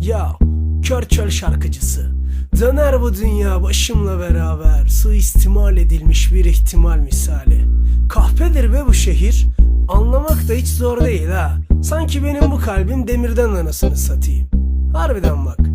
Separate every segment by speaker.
Speaker 1: Ya kör çöl şarkıcısı. Döner bu dünya başımla beraber. Suistimal edilmiş bir ihtimal misali. Kahpedir be bu şehir. Anlamak da hiç zor değil ha. Sanki benim bu kalbim demirden anasını satayım. Harbiden bak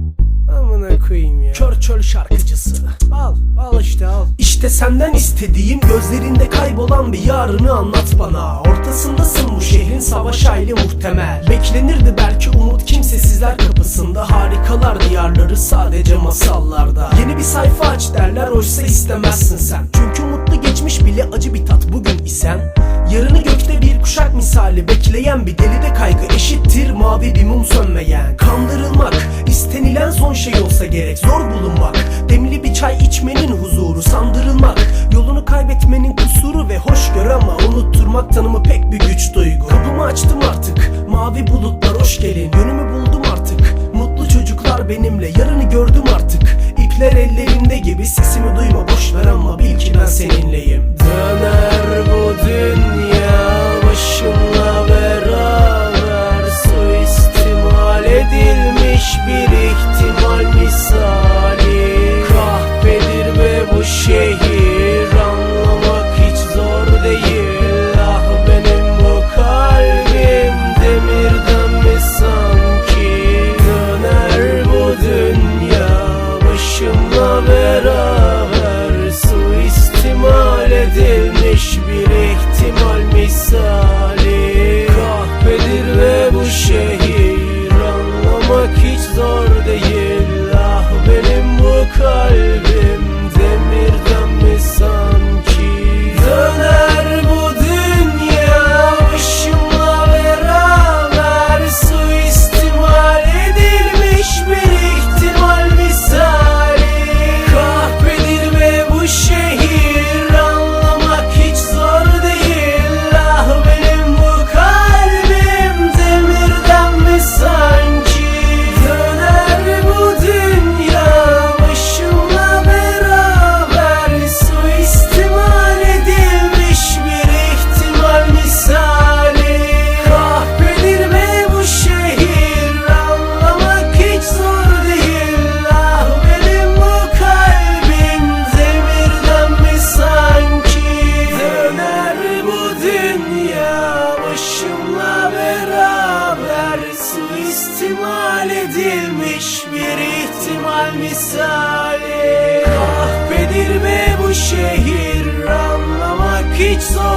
Speaker 1: koyayım ya. Kör çöl şarkıcısı. Al al işte al. İşte senden istediğim gözlerinde kaybolan bir yarını anlat bana. Ortasındasın bu şehrin savaş hayli muhtemel. Beklenirdi belki umut kimsesizler kapısında. Harikalar diyarları sadece masallarda. Yeni bir sayfa aç derler oysa istemezsin sen. Çünkü mutlu geçmiş bile acı bir tat bugün isen. Yarını gökte bir kuşak misali bekleyen bir delide kaygı eşittir. Mavi bir mum sönmeyen Kandırılmak istenilen son şey olsa gerek. Zor bulunmak Demli bir çay içmenin huzuru sandırılmak Yolunu kaybetmenin kusuru ve hoş gör ama unutturmak tanımı pek bir güç duygu. Kapımı açtım artık mavi bulutlar hoş gelin. Yönümü buldum artık mutlu çocuklar benimle. Yarını gördüm artık ipler ellerimde gibi. Sesimi duyma boş ver ama bil ki ben seninleyim. Döner bu dünya beraber Suistimal edilmiş bir ihtimal misali. Kahpedir ve bu şehir anlamak hiç zor değil. Ah benim bu kalbim demirden mi Suistimal edilmiş bir ihtimal misali. Kahpedir ve bu şehir anlamak hiç zor